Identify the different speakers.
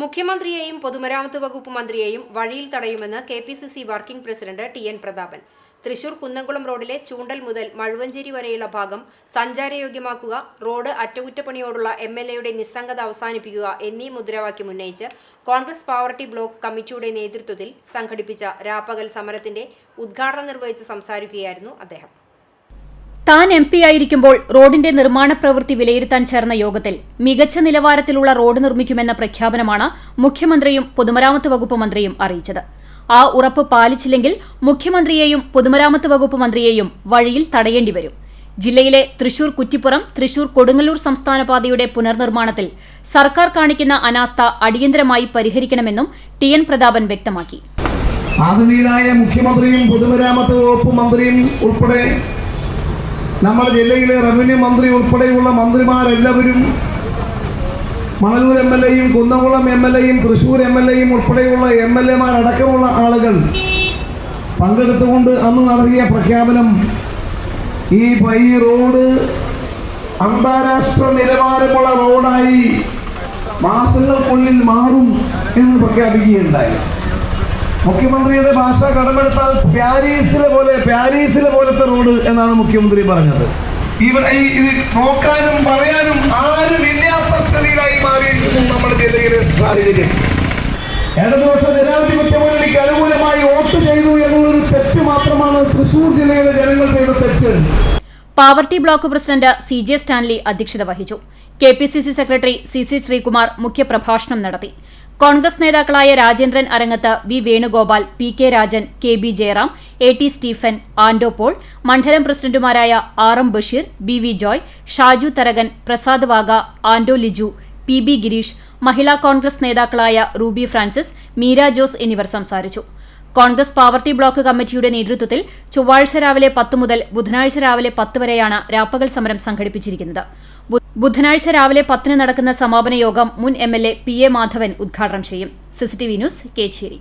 Speaker 1: മുഖ്യമന്ത്രിയെയും പൊതുമരാമത്ത് വകുപ്പ് മന്ത്രിയെയും വഴിയിൽ തടയുമെന്ന് K P C C working president T N Prathapan. Thrissur Kunnamkulam റോഡിലെ ചൂണ്ടൽ മുതൽ മഴുവഞ്ചേരി വരെയുള്ള ഭാഗം സഞ്ചാരയോഗ്യമാക്കുക റോഡ് അറ്റകുറ്റപ്പണിയോടുള്ള എം എൽ എയുടെ നിസ്സംഗത അവസാനിപ്പിക്കുക എന്നീ മുദ്രാവാക്യം ഉന്നയിച്ച് കോൺഗ്രസ് പാവർട്ടി ബ്ലോക്ക് കമ്മിറ്റിയുടെ നേതൃത്വത്തിൽ സംഘടിപ്പിച്ച രാപ്പകൽ സമരത്തിന്റെ ഉദ്ഘാടനം നിർവഹിച്ച് സംസാരിക്കുകയായിരുന്നു അദ്ദേഹം.
Speaker 2: താൻ എം പി ആയിരിക്കുമ്പോൾ റോഡിന്റെ നിർമ്മാണ പ്രവൃത്തി വിലയിരുത്താൻ ചേർന്ന യോഗത്തിൽ മികച്ച നിലവാരത്തിലുള്ള റോഡ് നിർമ്മിക്കുമെന്ന പ്രഖ്യാപനമാണ് മുഖ്യമന്ത്രിയും പൊതുമരാമത്ത് വകുപ്പ് മന്ത്രിയും അറിയിച്ചത്. ആ ഉറപ്പ് പാലിച്ചില്ലെങ്കിൽ മുഖ്യമന്ത്രിയെയും പൊതുമരാമത്ത് വകുപ്പ് മന്ത്രിയെയും വഴിയിൽ തടയേണ്ടി വരും. ജില്ലയിലെ തൃശൂർ കുറ്റിപ്പുറം തൃശൂർ കൊടുങ്ങല്ലൂർ സംസ്ഥാന പാതയുടെ പുനർനിർമ്മാണത്തിൽ സർക്കാർ കാണിക്കുന്ന അനാസ്ഥ അടിയന്തരമായി പരിഹരിക്കണമെന്നും ടി എൻ പ്രതാപൻ വ്യക്തമാക്കി.
Speaker 3: ആധുനികനായ മുഖ്യമന്ത്രിയും പൊതുമരാമത്ത് വകുപ്പ് മന്ത്രിയും ഉൾപ്പെടെ നമ്മുടെ ജില്ലയിലെ റവന്യൂ മന്ത്രി ഉൾപ്പെടെയുള്ള മന്ത്രിമാരെല്ലാവരും മണലൂർ എം എൽ എയും കുന്നംകുളം എം എൽ എയും തൃശ്ശൂർ എം എൽ എയും ഉൾപ്പെടെയുള്ള എം എൽ എമാരടക്കമുള്ള ആളുകൾ പങ്കെടുത്തുകൊണ്ട് അന്ന് നടത്തിയ പ്രഖ്യാപനം ഈ ഈ റോഡ് അന്താരാഷ്ട്ര നിലവാരമുള്ള റോഡായി മാസങ്ങൾക്കുള്ളിൽ മാറും എന്ന് പ്രഖ്യാപിക്കുകയുണ്ടായി. മുഖ്യമന്ത്രിയുടെ ഭാഷ കടമെടുത്താൽ പാരീസിലെ പോലെ പാരീസിലെ പോലത്തെ റോഡ് എന്നാണ് മുഖ്യമന്ത്രി പറഞ്ഞത്. ഇവർ ഈ ഇത് നോക്കാനും പറയാനും ആരും ഇല്ലാത്ത സ്ഥിതിയിലായി മാറിയിരിക്കുന്നു നമ്മുടെ ജില്ലയിലെ സാഹചര്യം ഇടതുപക്ഷ ജനാധിപത്യ മുന്നണിക്ക് അനുകൂലമായി വോട്ട് ചെയ്തു എന്നുള്ളൊരു തെറ്റ് മാത്രമാണ് തൃശൂർ ജില്ലയിലെ ജനങ്ങൾ ചെയ്ത തെറ്റ്.
Speaker 2: Pavaratty block president C J Stanley അധ്യക്ഷത വഹിച്ചു. K P C C secretary C C Sreekumar മുഖ്യപ്രഭാഷണം നടത്തി. കോൺഗ്രസ് നേതാക്കളായ Rajendran Arangath V Venugopal P K Rajan K B Jayaram A T Stephen Anto Paul മണ്ഡലം പ്രസിഡന്റുമാരായ R M Basheer B V Joy Shaju Tharakan Prasad Wagah Anto Liju P B Gireesh Mahila Congress നേതാക്കളായ Ruby Francis Meera Jose എന്നിവർ സംസാരിച്ചു. Congress Pavaratty block കമ്മിറ്റിയുടെ നേതൃത്വത്തിൽ ചൊവ്വാഴ്ച രാവിലെ പത്ത് മുതൽ ബുധനാഴ്ച രാവിലെ പത്ത് വരെയാണ് രാപ്പകൽ സമരം സംഘടിപ്പിച്ചിരിക്കുന്നത്. ബുധനാഴ്ച രാവിലെ പത്തിന് നടക്കുന്ന സമാപന യോഗം മുൻ M L A P A Madhavan ഉദ്ഘാടനം ചെയ്യും. CCTV news Kechery.